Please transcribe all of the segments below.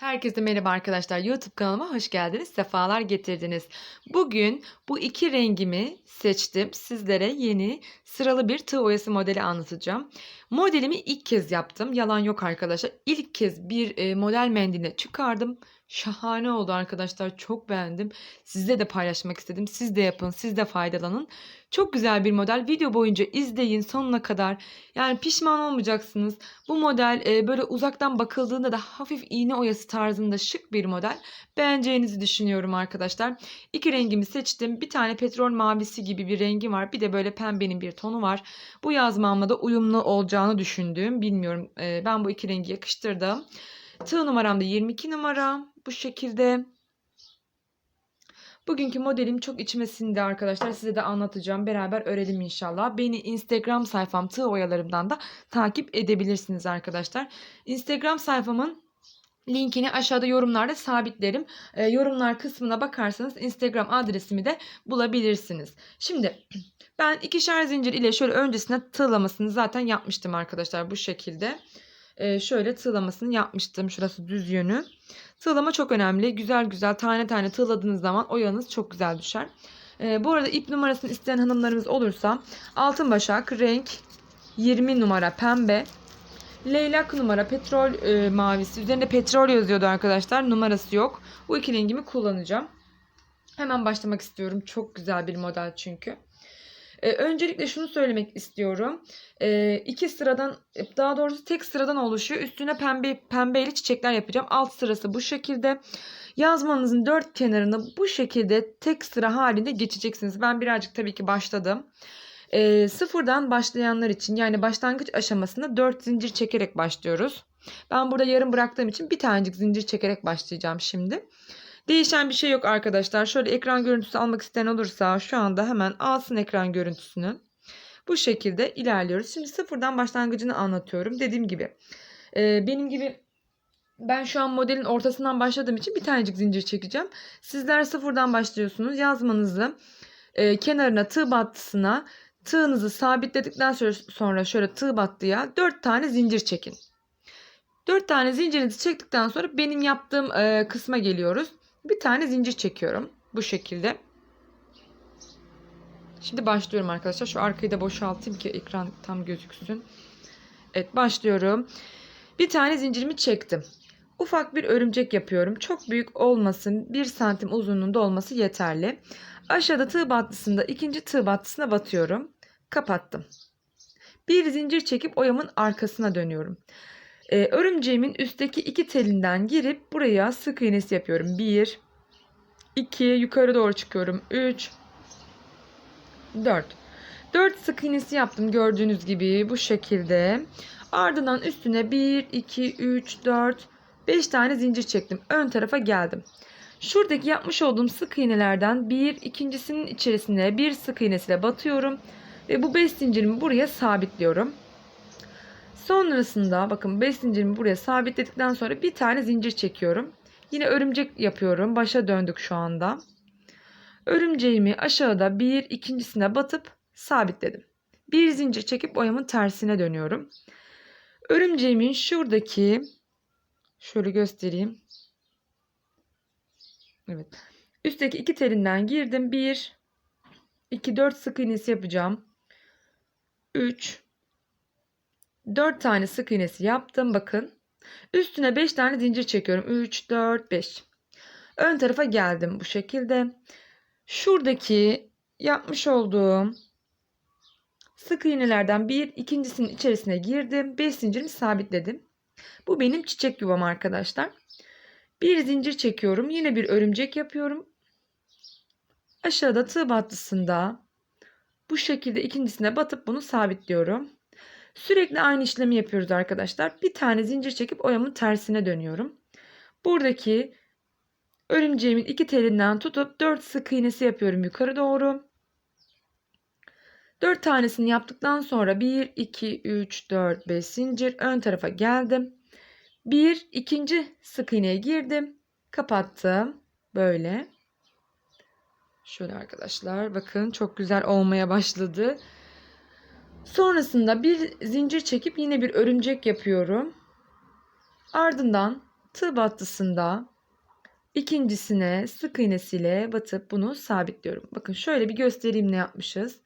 Herkese merhaba arkadaşlar. YouTube kanalıma hoş geldiniz. Sefalar getirdiniz. Bugün bu iki rengimi seçtim. Sizlere yeni sıralı bir tığ oyası modeli anlatacağım. Modelimi ilk kez yaptım. Yalan yok arkadaşlar. İlk kez bir e, model mendiline çıkardım. Şahane oldu arkadaşlar. Çok beğendim. Sizle de paylaşmak istedim. Siz de yapın. Siz de faydalanın. Çok güzel bir model. Video boyunca izleyin sonuna kadar. Yani pişman olmayacaksınız. Bu model e, böyle uzaktan bakıldığında da hafif iğne oyası tarzında şık bir model. Beğeneceğinizi düşünüyorum arkadaşlar. İki rengimi seçtim. Bir tane petrol mavisi gibi bir rengi var. Bir de böyle pembenin bir tonu var. Bu yazmamla da uyumlu olacağını düşündüğüm bilmiyorum. E, ben bu iki rengi yakıştırdım. Tığ numaram da 22 numara. Bu şekilde. Bugünkü modelim çok içime sindi arkadaşlar. Size de anlatacağım. Beraber örelim inşallah. Beni Instagram sayfam tığ oyalarımdan da takip edebilirsiniz arkadaşlar. Instagram sayfamın linkini aşağıda yorumlarda sabitlerim. E, yorumlar kısmına bakarsanız Instagram adresimi de bulabilirsiniz. Şimdi ben ikişer zincir ile şöyle öncesine tığlamasını zaten yapmıştım arkadaşlar bu şekilde. E, şöyle tığlamasını yapmıştım. Şurası düz yönü. Tığlama çok önemli. Güzel güzel tane tane tığladığınız zaman oyanız çok güzel düşer. Ee, bu arada ip numarasını isteyen hanımlarımız olursa altın başak renk 20 numara pembe. Leylak numara petrol e, mavisi. Üzerinde petrol yazıyordu arkadaşlar. Numarası yok. Bu iki rengimi kullanacağım. Hemen başlamak istiyorum. Çok güzel bir model çünkü. Ee, öncelikle şunu söylemek istiyorum. Ee, iki sıradan daha doğrusu tek sıradan oluşuyor. Üstüne pembe pembeyle çiçekler yapacağım. Alt sırası bu şekilde. Yazmanızın dört kenarını bu şekilde tek sıra halinde geçeceksiniz. Ben birazcık tabii ki başladım. Ee, sıfırdan başlayanlar için yani başlangıç aşamasında 4 zincir çekerek başlıyoruz. Ben burada yarım bıraktığım için bir tanecik zincir çekerek başlayacağım şimdi. Değişen bir şey yok arkadaşlar. Şöyle ekran görüntüsü almak isteyen olursa şu anda hemen alsın ekran görüntüsünü. Bu şekilde ilerliyoruz. Şimdi sıfırdan başlangıcını anlatıyorum. Dediğim gibi e, benim gibi ben şu an modelin ortasından başladığım için bir tanecik zincir çekeceğim. Sizler sıfırdan başlıyorsunuz. Yazmanızı e, kenarına tığ battısına tığınızı sabitledikten sonra şöyle tığ battıya 4 tane zincir çekin. 4 tane zincirinizi çektikten sonra benim yaptığım e, kısma geliyoruz. Bir tane zincir çekiyorum. Bu şekilde. Şimdi başlıyorum arkadaşlar. Şu arkayı da boşaltayım ki ekran tam gözüksün. Evet başlıyorum. Bir tane zincirimi çektim. Ufak bir örümcek yapıyorum. Çok büyük olmasın. 1 santim uzunluğunda olması yeterli. Aşağıda tığ battısında ikinci tığ battısına batıyorum. Kapattım. Bir zincir çekip oyamın arkasına dönüyorum. Ee, örümceğimin üstteki iki telinden girip buraya sık iğnesi yapıyorum. 1 2 yukarı doğru çıkıyorum. 3 4 4 sık iğnesi yaptım gördüğünüz gibi bu şekilde. Ardından üstüne 1 2 3 4 5 tane zincir çektim. Ön tarafa geldim. Şuradaki yapmış olduğum sık iğnelerden bir ikincisinin içerisine bir sık iğnesiyle batıyorum ve bu 5 zincirimi buraya sabitliyorum. Sonrasında bakın 5 zincirimi buraya sabitledikten sonra bir tane zincir çekiyorum. Yine örümcek yapıyorum. Başa döndük şu anda. Örümceğimi aşağıda bir ikincisine batıp sabitledim. Bir zincir çekip oyamın tersine dönüyorum. Örümceğimin şuradaki şöyle göstereyim. Evet. Üstteki iki telinden girdim. 1 2 4 sık iğnesi yapacağım. 3 4 tane sık iğnesi yaptım bakın. Üstüne 5 tane zincir çekiyorum. 3 4 5. Ön tarafa geldim bu şekilde. Şuradaki yapmış olduğum sık iğnelerden bir ikincisinin içerisine girdim. 5 zincirimi sabitledim. Bu benim çiçek yuvam arkadaşlar. Bir zincir çekiyorum. Yine bir örümcek yapıyorum. Aşağıda tığ battısında bu şekilde ikincisine batıp bunu sabitliyorum. Sürekli aynı işlemi yapıyoruz arkadaşlar. Bir tane zincir çekip oyamın tersine dönüyorum. Buradaki örümceğimin iki telinden tutup 4 sık iğnesi yapıyorum yukarı doğru. 4 tanesini yaptıktan sonra 1, 2, 3, 4, 5 zincir ön tarafa geldim. Bir ikinci sık iğneye girdim. Kapattım. Böyle. Şöyle arkadaşlar bakın çok güzel olmaya başladı. Sonrasında bir zincir çekip yine bir örümcek yapıyorum. Ardından tığ battısında ikincisine sık iğnesiyle batıp bunu sabitliyorum. Bakın şöyle bir göstereyim ne yapmışız.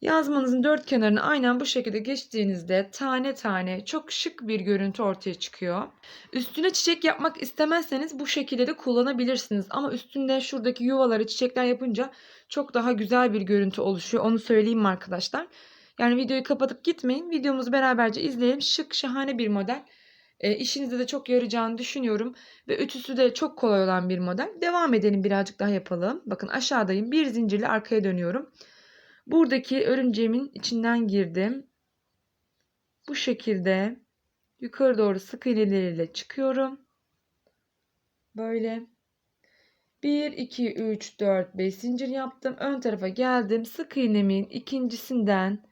Yazmanızın dört kenarını aynen bu şekilde geçtiğinizde tane tane çok şık bir görüntü ortaya çıkıyor. Üstüne çiçek yapmak istemezseniz bu şekilde de kullanabilirsiniz. Ama üstünde şuradaki yuvaları çiçekler yapınca çok daha güzel bir görüntü oluşuyor. Onu söyleyeyim arkadaşlar? Yani videoyu kapatıp gitmeyin. Videomuzu beraberce izleyelim. Şık şahane bir model. E, işinize de çok yarayacağını düşünüyorum. Ve ütüsü de çok kolay olan bir model. Devam edelim birazcık daha yapalım. Bakın aşağıdayım. Bir zincirle arkaya dönüyorum. Buradaki örümceğimin içinden girdim. Bu şekilde yukarı doğru sık iğneleriyle çıkıyorum. Böyle. 1, 2, 3, 4, 5 zincir yaptım. Ön tarafa geldim. Sık iğnemin ikincisinden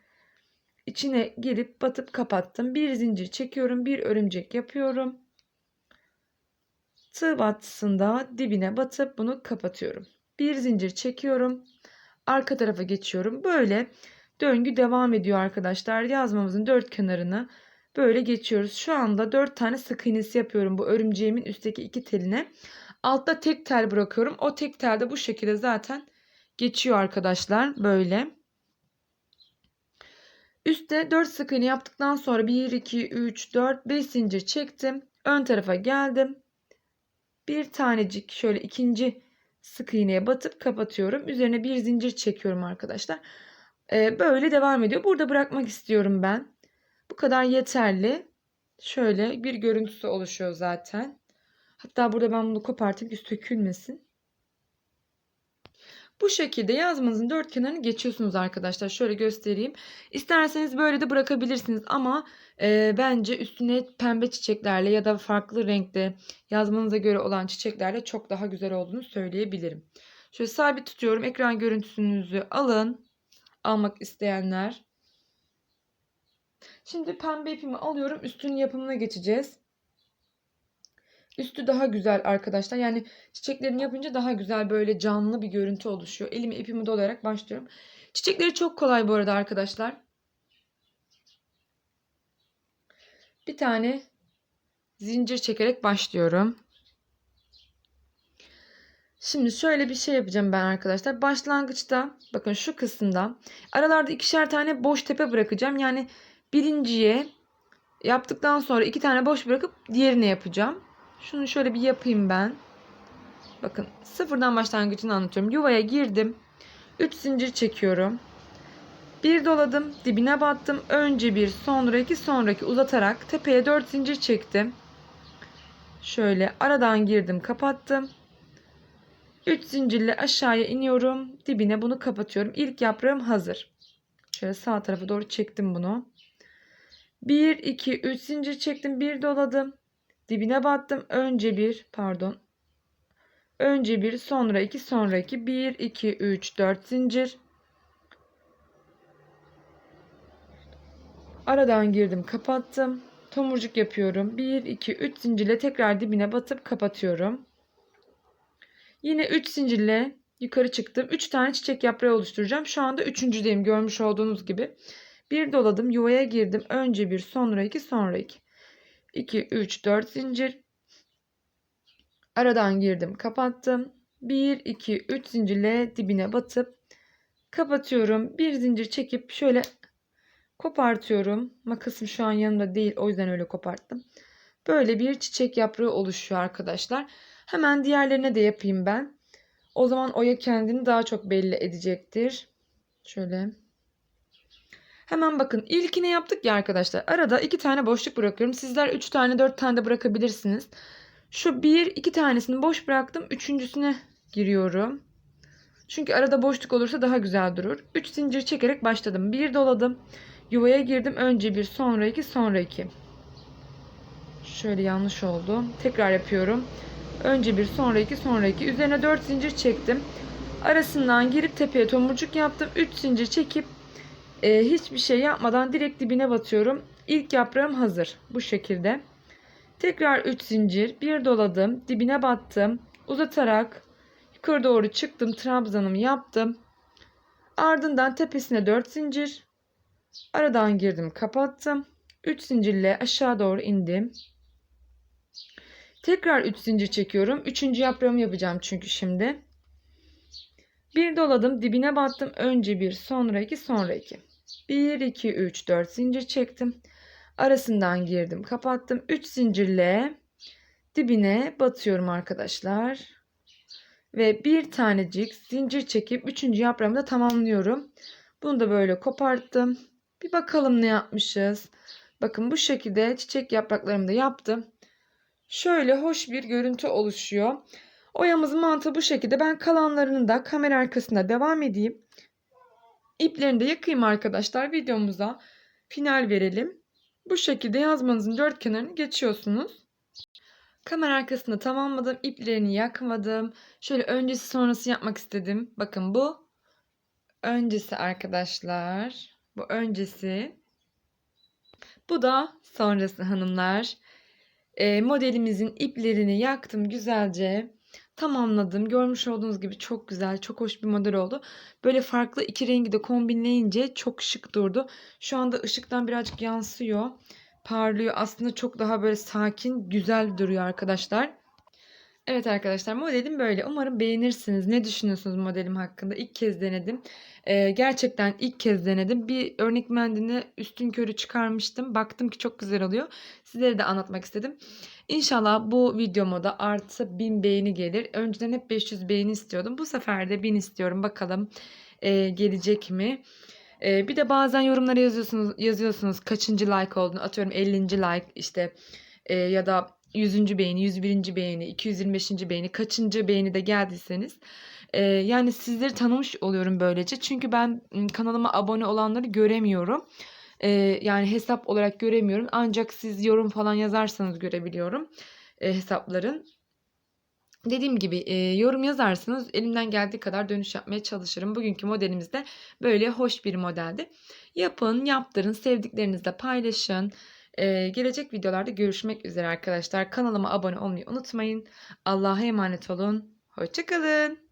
içine girip batıp kapattım. Bir zincir çekiyorum. Bir örümcek yapıyorum. Tığ battısında dibine batıp bunu kapatıyorum. Bir zincir çekiyorum. Arka tarafa geçiyorum. Böyle döngü devam ediyor arkadaşlar. Yazmamızın dört kenarını böyle geçiyoruz. Şu anda dört tane sık iğnesi yapıyorum bu örümceğimin üstteki iki teline. Altta tek tel bırakıyorum. O tek tel de bu şekilde zaten geçiyor arkadaşlar. Böyle. Üste 4 sık iğne yaptıktan sonra 1, 2, 3, 4, 5 zincir çektim. Ön tarafa geldim. Bir tanecik şöyle ikinci sık iğneye batıp kapatıyorum. Üzerine bir zincir çekiyorum arkadaşlar. Ee, böyle devam ediyor. Burada bırakmak istiyorum ben. Bu kadar yeterli. Şöyle bir görüntüsü oluşuyor zaten. Hatta burada ben bunu kopartayım üst dökülmesin. Bu şekilde yazmanızın dört kenarını geçiyorsunuz arkadaşlar. Şöyle göstereyim. İsterseniz böyle de bırakabilirsiniz ama e, bence üstüne pembe çiçeklerle ya da farklı renkte yazmanıza göre olan çiçeklerle çok daha güzel olduğunu söyleyebilirim. Şöyle sabit tutuyorum. Ekran görüntüsünüzü alın. Almak isteyenler. Şimdi pembe ipimi alıyorum. Üstünün yapımına geçeceğiz. Üstü daha güzel arkadaşlar. Yani çiçeklerini yapınca daha güzel böyle canlı bir görüntü oluşuyor. Elimi ipimi dolayarak başlıyorum. Çiçekleri çok kolay bu arada arkadaşlar. Bir tane zincir çekerek başlıyorum. Şimdi şöyle bir şey yapacağım ben arkadaşlar. Başlangıçta bakın şu kısımda aralarda ikişer tane boş tepe bırakacağım. Yani birinciye yaptıktan sonra iki tane boş bırakıp diğerine yapacağım. Şunu şöyle bir yapayım ben. Bakın sıfırdan başlangıcını anlatıyorum. Yuvaya girdim. 3 zincir çekiyorum. Bir doladım. Dibine battım. Önce bir sonra iki sonraki uzatarak tepeye 4 zincir çektim. Şöyle aradan girdim kapattım. 3 zincirle aşağıya iniyorum. Dibine bunu kapatıyorum. İlk yaprağım hazır. Şöyle sağ tarafa doğru çektim bunu. 1 2 3 zincir çektim. Bir doladım. Dibine battım. Önce bir pardon. Önce bir sonra iki sonra iki. Bir iki üç dört zincir. Aradan girdim kapattım. Tomurcuk yapıyorum. 1 2 3 zincirle tekrar dibine batıp kapatıyorum. Yine 3 zincirle yukarı çıktım. 3 tane çiçek yaprağı oluşturacağım. Şu anda üçüncüdeyim görmüş olduğunuz gibi. Bir doladım yuvaya girdim. Önce bir sonra iki sonra iki. 2, 3, 4 zincir. Aradan girdim, kapattım. 1, 2, 3 zincirle dibine batıp kapatıyorum. Bir zincir çekip şöyle kopartıyorum. Makasım şu an yanımda değil. O yüzden öyle koparttım. Böyle bir çiçek yaprağı oluşuyor arkadaşlar. Hemen diğerlerine de yapayım ben. O zaman oya kendini daha çok belli edecektir. Şöyle Hemen bakın ilkini yaptık ya arkadaşlar. Arada iki tane boşluk bırakıyorum. Sizler üç tane dört tane de bırakabilirsiniz. Şu bir iki tanesini boş bıraktım. Üçüncüsüne giriyorum. Çünkü arada boşluk olursa daha güzel durur. Üç zincir çekerek başladım. Bir doladım. Yuvaya girdim. Önce bir sonra iki sonra iki. Şöyle yanlış oldu. Tekrar yapıyorum. Önce bir sonra iki sonra iki. Üzerine dört zincir çektim. Arasından girip tepeye tomurcuk yaptım. Üç zincir çekip e, hiçbir şey yapmadan direkt dibine batıyorum. İlk yaprağım hazır. Bu şekilde. Tekrar 3 zincir. Bir doladım. Dibine battım. Uzatarak yukarı doğru çıktım. Trabzanımı yaptım. Ardından tepesine 4 zincir. Aradan girdim. Kapattım. 3 zincirle aşağı doğru indim. Tekrar 3 zincir çekiyorum. Üçüncü yaprağımı yapacağım çünkü şimdi. Bir doladım dibine battım. Önce bir sonra iki sonra iki. 1 2 3 4 zincir çektim. Arasından girdim kapattım. 3 zincirle dibine batıyorum arkadaşlar. Ve bir tanecik zincir çekip üçüncü yaprağımı da tamamlıyorum. Bunu da böyle koparttım. Bir bakalım ne yapmışız. Bakın bu şekilde çiçek yapraklarımı da yaptım. Şöyle hoş bir görüntü oluşuyor. Oyamızın mantığı bu şekilde. Ben kalanlarını da kamera arkasında devam edeyim. İplerini de yakayım arkadaşlar. Videomuza final verelim. Bu şekilde yazmanızın dört kenarını geçiyorsunuz. Kamera arkasında tamamladım. İplerini yakmadım. Şöyle öncesi sonrası yapmak istedim. Bakın bu öncesi arkadaşlar. Bu öncesi. Bu da sonrası hanımlar. E, modelimizin iplerini yaktım güzelce. Tamamladım. Görmüş olduğunuz gibi çok güzel, çok hoş bir model oldu. Böyle farklı iki rengi de kombinleyince çok şık durdu. Şu anda ışıktan birazcık yansıyor. Parlıyor. Aslında çok daha böyle sakin, güzel duruyor arkadaşlar. Evet arkadaşlar modelim böyle. Umarım beğenirsiniz. Ne düşünüyorsunuz modelim hakkında? İlk kez denedim. Ee, gerçekten ilk kez denedim. Bir örnek mendilini üstün körü çıkarmıştım. Baktım ki çok güzel oluyor. Sizlere de anlatmak istedim. İnşallah bu videoma da artı 1000 beğeni gelir. Önceden hep 500 beğeni istiyordum. Bu sefer de 1000 istiyorum. Bakalım e, gelecek mi? E, bir de bazen yorumlara yazıyorsunuz yazıyorsunuz kaçıncı like olduğunu. Atıyorum 50. like işte e, ya da 100. beğeni, 101. beğeni, 225. beğeni, kaçıncı beğeni de geldiyseniz e, yani sizleri tanımış oluyorum böylece. Çünkü ben kanalıma abone olanları göremiyorum. E, yani hesap olarak göremiyorum. Ancak siz yorum falan yazarsanız görebiliyorum e, hesapların. Dediğim gibi e, yorum yazarsanız elimden geldiği kadar dönüş yapmaya çalışırım. Bugünkü modelimiz de böyle hoş bir modeldi. Yapın, yaptırın, sevdiklerinizle paylaşın. E, gelecek videolarda görüşmek üzere arkadaşlar. Kanalıma abone olmayı unutmayın. Allah'a emanet olun. Hoşçakalın.